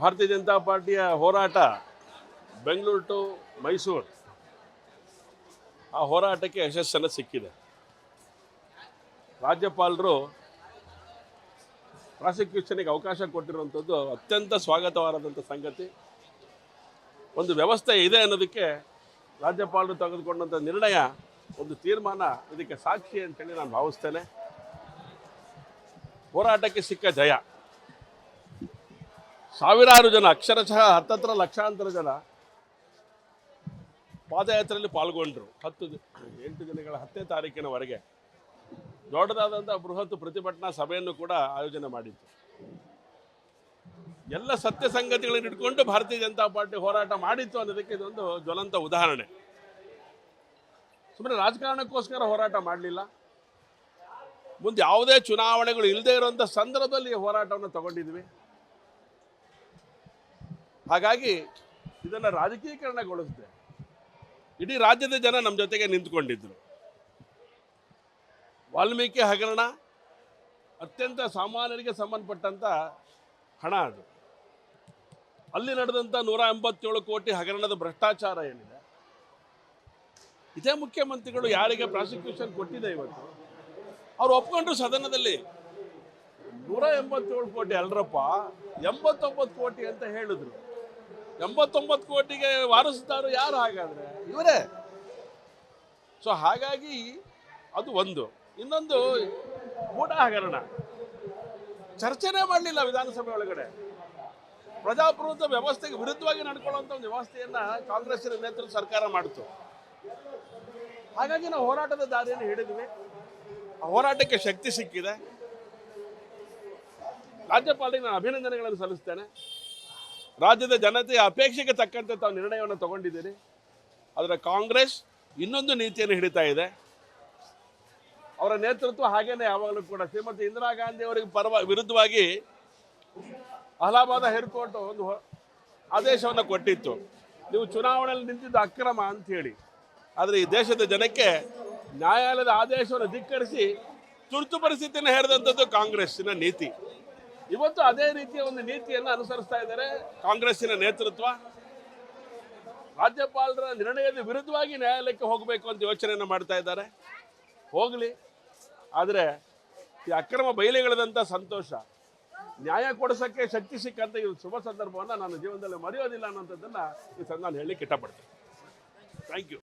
ಭಾರತೀಯ ಜನತಾ ಪಾರ್ಟಿಯ ಹೋರಾಟ ಬೆಂಗಳೂರು ಟು ಮೈಸೂರು, ಆ ಹೋರಾಟಕ್ಕೆ ಯಶಸ್ಸನ್ನು ಸಿಕ್ಕಿದೆ. ರಾಜ್ಯಪಾಲರು ಪ್ರಾಸಿಕ್ಯೂಷನ್ಗೆ ಅವಕಾಶ ಕೊಟ್ಟಿರುವಂಥದ್ದು ಅತ್ಯಂತ ಸ್ವಾಗತವಾದಂಥ ಸಂಗತಿ. ಒಂದು ವ್ಯವಸ್ಥೆ ಇದೆ ಅನ್ನೋದಕ್ಕೆ ರಾಜ್ಯಪಾಲರು ತೆಗೆದುಕೊಂಡಂಥ ನಿರ್ಣಯ ಒಂದು ತೀರ್ಮಾನ ಇದಕ್ಕೆ ಸಾಕ್ಷಿ ಅಂತೇಳಿ ನಾನು ಭಾವಿಸ್ತೇನೆ. ಹೋರಾಟಕ್ಕೆ ಸಿಕ್ಕ ಜಯ. ಸಾವಿರಾರು ಜನ, ಅಕ್ಷರಶಃ ಹತ್ತತ್ರ ಲಕ್ಷಾಂತರ ಜನ ಪಾದಯಾತ್ರೆಯಲ್ಲಿ ಪಾಲ್ಗೊಂಡ್ರು. ಹತ್ತು ಎಂಟು ದಿನಗಳ ಹತ್ತನೇ ತಾರೀಕಿನವರೆಗೆ ದೊಡ್ಡದಾದಂಥ ಬೃಹತ್ ಪ್ರತಿಭಟನಾ ಸಭೆಯನ್ನು ಕೂಡ ಆಯೋಜನೆ ಮಾಡಿತ್ತು ಎಲ್ಲ ಸತ್ಯ ಸಂಗತಿಗಳನ್ನು ಇಟ್ಕೊಂಡು ಭಾರತೀಯ ಜನತಾ ಪಾರ್ಟಿ ಹೋರಾಟ ಮಾಡಿತ್ತು ಅನ್ನೋದಕ್ಕೆ ಇದೊಂದು ಜ್ವಲಂತ ಉದಾಹರಣೆ. ಸುಮ್ಮನೆ ರಾಜಕಾರಣಕ್ಕೋಸ್ಕರ ಹೋರಾಟ ಮಾಡಲಿಲ್ಲ. ಮುಂದೆ ಯಾವುದೇ ಚುನಾವಣೆಗಳು ಇಲ್ಲದೆ ಇರುವಂಥ ಸಂದರ್ಭದಲ್ಲಿ ಹೋರಾಟವನ್ನು ತಗೊಂಡಿದ್ವಿ. ಹಾಗಾಗಿ ಇದನ್ನ ರಾಜಕೀಕರಣಗೊಳಿಸಿದೆ ಇಡೀ ರಾಜ್ಯದ ಜನ ನಮ್ಮ ಜೊತೆಗೆ ನಿಂತ್ಕೊಂಡಿದ್ರು. ವಾಲ್ಮೀಕಿ ಹಗರಣ ಅತ್ಯಂತ ಸಾಮಾನ್ಯರಿಗೆ ಸಂಬಂಧಪಟ್ಟಂತ ಹಣ ಅದು. ಅಲ್ಲಿ ನಡೆದಂಥ ನೂರ ಎಂಬತ್ತೇಳು ಕೋಟಿ ಹಗರಣದ ಭ್ರಷ್ಟಾಚಾರ ಏನಿದೆ, ಇದೇ ಮುಖ್ಯಮಂತ್ರಿಗಳು ಯಾರಿಗೆ ಪ್ರಾಸಿಕ್ಯೂಷನ್ ಕೊಟ್ಟಿದೆ ಇವತ್ತು, ಅವ್ರು ಒಪ್ಕೊಂಡ್ರು ಸದನದಲ್ಲಿ. ನೂರ ಎಂಬತ್ತೇಳು ಕೋಟಿ ಅಲ್ರಪ್ಪ, ಎಂಬತ್ತೊಂಬತ್ತು ಕೋಟಿ ಅಂತ ಹೇಳಿದ್ರು. ಎಂಬತ್ತೊಂಬತ್ತು ಕೋಟಿಗೆ ವಾರಸುದಾರರು ಯಾರು ಹಾಗಾದ್ರೆ? ಇವರೇ. ಸೊ ಹಾಗಾಗಿ ಅದು ಒಂದು. ಇನ್ನೊಂದು ಗೂಢ ಹಗರಣ ಚರ್ಚೆನೇ ಮಾಡಲಿಲ್ಲ ವಿಧಾನಸಭೆ ಒಳಗಡೆ. ಪ್ರಜಾಪ್ರಭುತ್ವ ವ್ಯವಸ್ಥೆಗೆ ವಿರುದ್ಧವಾಗಿ ನಡ್ಕೊಳ್ಳುವಂಥ ಒಂದು ವ್ಯವಸ್ಥೆಯನ್ನ ಕಾಂಗ್ರೆಸ್ಸಿನ ನೇತೃತ್ವ ಸರ್ಕಾರ ಮಾಡಿತು. ಹಾಗಾಗಿ ನಾವು ಹೋರಾಟದ ದಾರಿಯನ್ನು ಹಿಡಿದ್ವಿ. ಆ ಹೋರಾಟಕ್ಕೆ ಶಕ್ತಿ ಸಿಕ್ಕಿದೆ. ರಾಜ್ಯಪಾಲರಿಗೆ ನಾನು ಅಭಿನಂದನೆಗಳನ್ನು ಸಲ್ಲಿಸ್ತೇನೆ. ರಾಜ್ಯದ ಜನತೆಯ ಅಪೇಕ್ಷೆಗೆ ತಕ್ಕಂತೆ ತಾವು ನಿರ್ಣಯವನ್ನು ತಗೊಂಡಿದ್ದೀರಿ. ಆದರೆ ಕಾಂಗ್ರೆಸ್ ಇನ್ನೊಂದು ನೀತಿಯನ್ನು ಹಿಡಿತಾ ಇದೆ. ಅವರ ನೇತೃತ್ವ ಹಾಗೇನೆ ಯಾವಾಗಲೂ ಕೂಡ. ಶ್ರೀಮತಿ ಇಂದಿರಾ ಗಾಂಧಿ ಅವರಿಗೆ ಪರವ, ವಿರುದ್ಧವಾಗಿ ಅಲಹಾಬಾದ ಹೈಕೋರ್ಟ್ ಒಂದು ಆದೇಶವನ್ನು ಕೊಟ್ಟಿತ್ತು. ನೀವು ಚುನಾವಣೆಯಲ್ಲಿ ನಿಂತಿದ್ದು ಅಕ್ರಮ ಅಂತ ಹೇಳಿ ಆದರೆ ಈ ದೇಶದ ಜನಕ್ಕೆ ನ್ಯಾಯಾಲಯದ ಆದೇಶವನ್ನು ಧಿಕ್ಕರಿಸಿ ತುರ್ತು ಪರಿಸ್ಥಿತಿಯನ್ನು ಹೇರಿದಂಥದ್ದು ಕಾಂಗ್ರೆಸ್ಸಿನ ನೀತಿ. ಇವತ್ತು ಅದೇ ರೀತಿಯ ಒಂದು ನೀತಿಯನ್ನು ಅನುಸರಿಸ್ತಾ ಇದ್ದಾರೆ. ಕಾಂಗ್ರೆಸ್ಸಿನ ನೇತೃತ್ವ. ರಾಜ್ಯಪಾಲರ ನಿರ್ಣಯದ ವಿರುದ್ಧವಾಗಿ ನ್ಯಾಯಾಲಯಕ್ಕೆ ಹೋಗಬೇಕು ಅಂತ ಯೋಚನೆಯನ್ನು ಮಾಡ್ತಾ ಇದ್ದಾರೆ. ಹೋಗಲಿ. ಆದರೆ ಈ ಅಕ್ರಮ ಬಯಲಿಗಳದಂಥ ಸಂತೋಷ ನ್ಯಾಯ ಕೊಡಿಸೋಕ್ಕೆ ಶಕ್ತಿ ಸಿಕ್ಕಂತ ಈ ಶುಭ ಸಂದರ್ಭವನ್ನು ನಾನು ಜೀವನದಲ್ಲಿ ಮರೆಯೋದಿಲ್ಲ ಅನ್ನೋಂಥದ್ದನ್ನು ಈ ಸಂದಾನ ಹೇಳಿ ಹೇಳಲಿಕ್ಕೆ ಇಷ್ಟಪಡ್ತೇನೆ. Thank you